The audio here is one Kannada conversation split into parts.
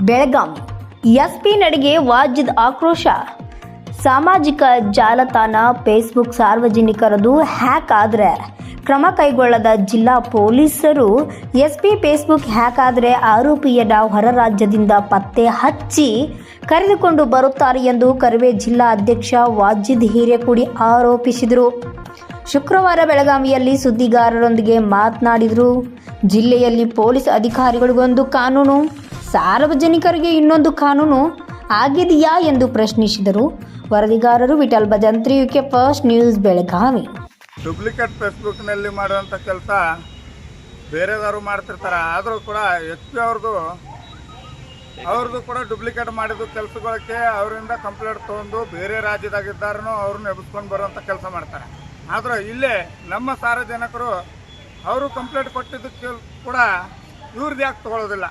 ಬೆಳಗಾವಿ ಎಸ್ಪಿ ನಡಿಗೆ ವಾಜಿದ್ ಆಕ್ರೋಶ. ಸಾಮಾಜಿಕ ಜಾಲತಾಣ ಫೇಸ್ಬುಕ್ ಸಾರ್ವಜನಿಕರದು ಹ್ಯಾಕ್ ಆದರೆ ಕ್ರಮ ಕೈಗೊಳ್ಳದ ಜಿಲ್ಲಾ ಪೊಲೀಸರು ಎಸ್ಪಿ ಫೇಸ್ಬುಕ್ ಹ್ಯಾಕ್ ಆದರೆ ಆರೋಪಿಯನ್ನ ಹೊರ ರಾಜ್ಯದಿಂದ ಪತ್ತೆ ಹಚ್ಚಿ ಕರೆದುಕೊಂಡು ಬರುತ್ತಾರೆ ಎಂದು ಕರವೇ ಜಿಲ್ಲಾ ಅಧ್ಯಕ್ಷ ವಾಜಿದ್ ಹಿರೇಕುಡಿ ಆರೋಪಿಸಿದರು. ಶುಕ್ರವಾರ ಬೆಳಗಾವಿಯಲ್ಲಿ ಸುದ್ದಿಗಾರರೊಂದಿಗೆ ಮಾತನಾಡಿದರು. ಜಿಲ್ಲೆಯಲ್ಲಿ ಪೊಲೀಸ್ ಅಧಿಕಾರಿಗಳಿಗೊಂದು ಕಾನೂನು ಸಾರ್ವಜನಿಕರಿಗೆ ಇನ್ನೊಂದು ಕಾನೂನು ಆಗಿದೆಯಾ ಎಂದು ಪ್ರಶ್ನಿಸಿದರು. ವರದಿಗಾರರು Vithal Bhajantri, UK first news, Belagavi. Duplicate ಫೇಸ್ಬುಕ್ನಲ್ಲಿ ಮಾಡುವಂಥ ಕೆಲಸ ಬೇರೆದವರು ಮಾಡ್ತಿರ್ತಾರೆ. ಆದರೂ ಕೂಡ ಎಚ್ ಪಿ ಅವ್ರದ್ದು ಅವ್ರದ್ದು ಕೂಡ ಡೂಪ್ಲಿಕೇಟ್ ಮಾಡಿದ ಕೆಲಸಗಳಕ್ಕೆ ಅವರಿಂದ ಕಂಪ್ಲೇಂಟ್ ತೊಗೊಂಡು ಬೇರೆ ರಾಜ್ಯದಾಗಿದ್ದಾರನು ಅವ್ರನ್ನ ಎಬ್ಬಿಸ್ಕೊಂಡು ಬರುವಂಥ ಕೆಲಸ ಮಾಡ್ತಾರೆ. ಆದರೂ ಇಲ್ಲೇ ನಮ್ಮ ಸಾರ್ವಜನಿಕರು, ಅವರು ಕಂಪ್ಲೇಂಟ್ ಕೊಟ್ಟಿದ್ದಕ್ಕೆ ಕೂಡ ಇವ್ರದ್ದು ಯಾಕೆ ತೊಗೊಳೋದಿಲ್ಲ?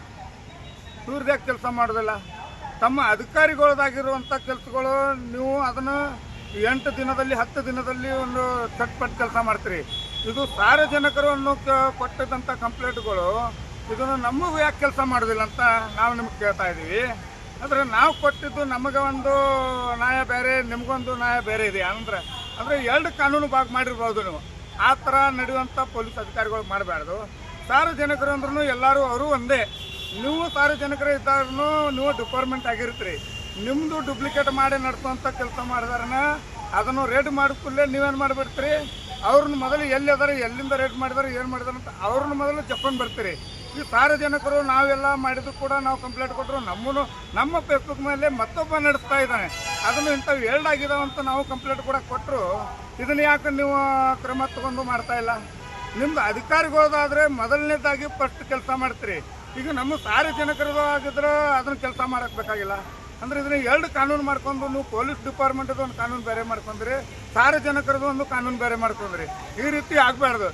ಇವ್ರದ್ದು ಕೆಲಸ ಮಾಡೋದಿಲ್ಲ. ತಮ್ಮ ಅಧಿಕಾರಿಗಳದಾಗಿರುವಂಥ ಕೆಲಸಗಳು, ನೀವು ಅದನ್ನು ಎಂಟು ದಿನದಲ್ಲಿ, ಹತ್ತು ದಿನದಲ್ಲಿ ಒಂದು ಚಟ್ಪಟ್ ಕೆಲಸ ಮಾಡ್ತೀರಿ. ಇದು ಸಾರ್ವಜನಿಕರು ಕ- ಕೊಟ್ಟಿದ್ದಂಥ ಕಂಪ್ಲೇಂಟ್ಗಳು, ಇದನ್ನು ನಮಗೂ ಯಾಕೆ ಕೆಲಸ ಮಾಡೋದಿಲ್ಲ ಅಂತ ನಾವು ನಿಮ್ಗೆ ಕೇಳ್ತಾ ಇದ್ದೀವಿ ಆದರೆ ನಾವು ಕೊಟ್ಟಿದ್ದು ನಮಗೆ ಒಂದು ನ್ಯಾಯ ಬೇರೆ, ನಿಮಗೊಂದು ನ್ಯಾಯ ಬೇರೆ ಇದೆ. ಅಂದರೆ ಅಂದರೆ ಎರಡು ಕಾನೂನು ಭಾಗ ಮಾಡಿರ್ಬೋದು ನೀವು. ಆ ಥರ ನಡೆಯುವಂಥ ಪೊಲೀಸ್ ಅಧಿಕಾರಿಗಳು ಮಾಡಬಾರ್ದು. ಸಾರ್ವಜನಿಕರು ಅಂದ್ರೂ ಎಲ್ಲರೂ ಅವರು ಒಂದೇ. ನೀವು ಸಾರ್ವಜನಿಕರು ಇದ್ದಾರೂ ನೀವು ಡಿಪಾರ್ಟ್ಮೆಂಟ್ ಆಗಿರ್ತೀರಿ. ನಿಮ್ಮದು ಡೂಪ್ಲಿಕೇಟ್ ಮಾಡಿ ನಡೆಸುವಂಥ ಕೆಲಸ ಮಾಡಿದಾರನ ಅದನ್ನು ರೇಡ್ ಮಾಡಿಕೊಳ್ಳೆ ನೀವೇನು ಮಾಡಿಬಿಡ್ತೀರಿ? ಅವ್ರನ್ನ ಮೊದಲು ಎಲ್ಲಿ ಅದಾರ, ಎಲ್ಲಿಂದ ರೇಡ್ ಮಾಡಿದಾರೆ, ಏನು ಮಾಡಿದಾರೆ ಅಂತ ಅವ್ರನ್ನ ಮೊದಲು ಜಪ್ಕೊಂಡು ಬರ್ತೀರಿ. ಈ ಸಾರ್ವಜನಿಕರು ನಾವೆಲ್ಲ ಮಾಡಿದ್ರು ಕೂಡ ನಾವು ಕಂಪ್ಲೇಂಟ್ ಕೊಟ್ಟರು ನಮ್ಮನ್ನು, ನಮ್ಮ ಫೇಸ್ಬುಕ್ ಮೇಲೆ ಮತ್ತೊಬ್ಬ ನಡೆಸ್ತಾ ಇದ್ದಾನೆ. ಅದನ್ನು ಇಂಥವು ಅಂತ ನಾವು ಕಂಪ್ಲೇಂಟ್ ಕೂಡ ಕೊಟ್ಟರು ಇದನ್ನ ಯಾಕೆ ನೀವು ಕ್ರಮ ತಗೊಂಡು ಮಾಡ್ತಾ ಇಲ್ಲ? ನಿಮ್ದು ಅಧಿಕಾರಿಗಳದಾದರೆ ಮೊದಲನೇದಾಗಿ ಫಸ್ಟ್ ಕೆಲಸ ಮಾಡ್ತೀರಿ. ಈಗ ನಮ್ಮ ಸಾರ್ವಜನಿಕರದು ಆಗಿದ್ರೆ ಅದನ್ನ ಕೆಲಸ ಮಾಡಕ್ ಬೇಕಾಗಿಲ್ಲ. ಅಂದ್ರೆ ಇದನ್ನ ಎರಡು ಕಾನೂನು ಮಾಡ್ಕೊಂಡು ನೀವು ಪೊಲೀಸ್ ಡಿಪಾರ್ಟ್ಮೆಂಟ್ ಒಂದು ಕಾನೂನು ಬೇರೆ ಮಾಡ್ಕೊಂಡ್ರಿ ಸಾರ್ವಜನಿಕರದ್ದು ಒಂದು ಕಾನೂನು ಬೇರೆ ಮಾಡ್ಕೊಂಡ್ರಿ. ಈ ರೀತಿ ಆಗ್ಬಾರ್ದು.